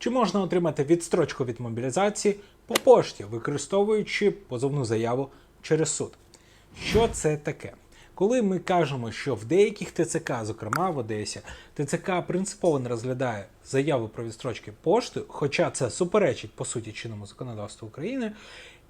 Чи можна отримати відстрочку від мобілізації по пошті, використовуючи позовну заяву через суд? Що це таке? Коли ми кажемо, що в деяких ТЦК, зокрема в Одесі, ТЦК принципово не розглядає заяву про відстрочки поштою, хоча це суперечить по суті чинному законодавству України,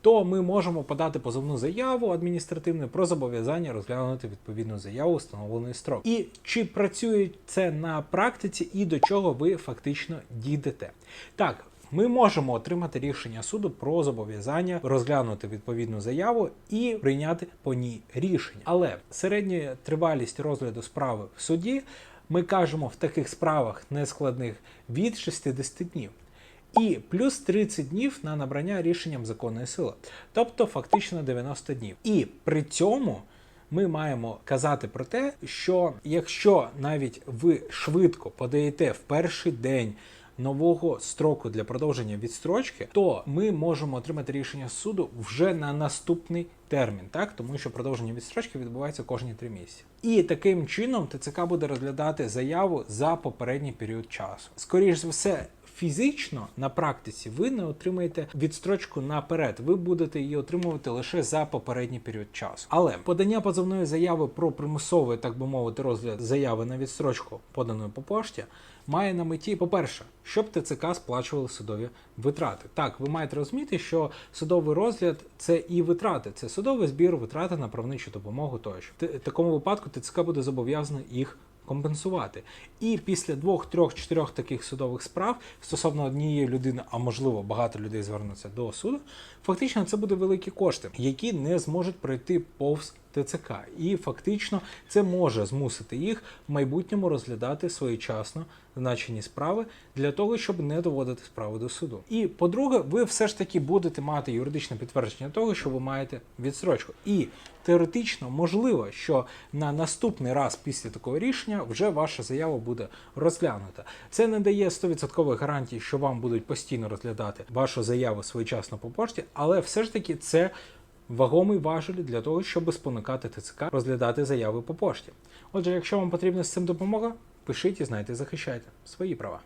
то ми можемо подати позовну заяву адміністративну про зобов'язання розглянути відповідну заяву встановлений строк. І чи працює це на практиці, і до чого ви фактично дійдете? Так. Ми можемо отримати рішення суду про зобов'язання розглянути відповідну заяву і прийняти по ній рішення. Але середня тривалість розгляду справи в суді ми кажемо в таких справах нескладних від 60 днів. І плюс 30 днів на набрання рішенням законної сили, тобто фактично 90 днів. І при цьому ми маємо казати про те, що якщо навіть ви швидко подаєте в перший день нового строку для продовження відстрочки, то ми можемо отримати рішення суду вже на наступний термін, так тому що продовження відстрочки відбувається кожні три місяці. І таким чином ТЦК буде розглядати заяву за попередній період часу. Скоріше за все. Фізично на практиці ви не отримаєте відстрочку наперед. Ви будете її отримувати лише за попередній період часу. Але подання позовної заяви про примусовий, так би мовити, розгляд заяви на відстрочку, поданої по пошті, має на меті, по-перше, щоб ТЦК сплачували судові витрати. Так, ви маєте розуміти, що судовий розгляд це і витрати, це судовий збір, витрати на правничу допомогу тощо. В такому випадку ТЦК буде зобов'язаний їх компенсувати. І після двох, трьох, чотирьох таких судових справ стосовно однієї людини, а можливо багато людей звернуться до суду, фактично це буде великі кошти, які не зможуть пройти повз ТЦК. І фактично це може змусити їх в майбутньому розглядати своєчасно значені справи для того, щоб не доводити справи до суду. І по-друге, ви все ж таки будете мати юридичне підтвердження того, що ви маєте відстрочку. І теоретично можливо, що на наступний раз після такого рішення вже ваша заява буде розглянута. Це не дає 100% гарантії, що вам будуть постійно розглядати вашу заяву своєчасно по пошті, але все ж таки це вагомий важель для того, щоб спонукати ТЦК розглядати заяви по пошті. Отже, якщо вам потрібна з цим допомога, пишіть і знайте, захищайте свої права.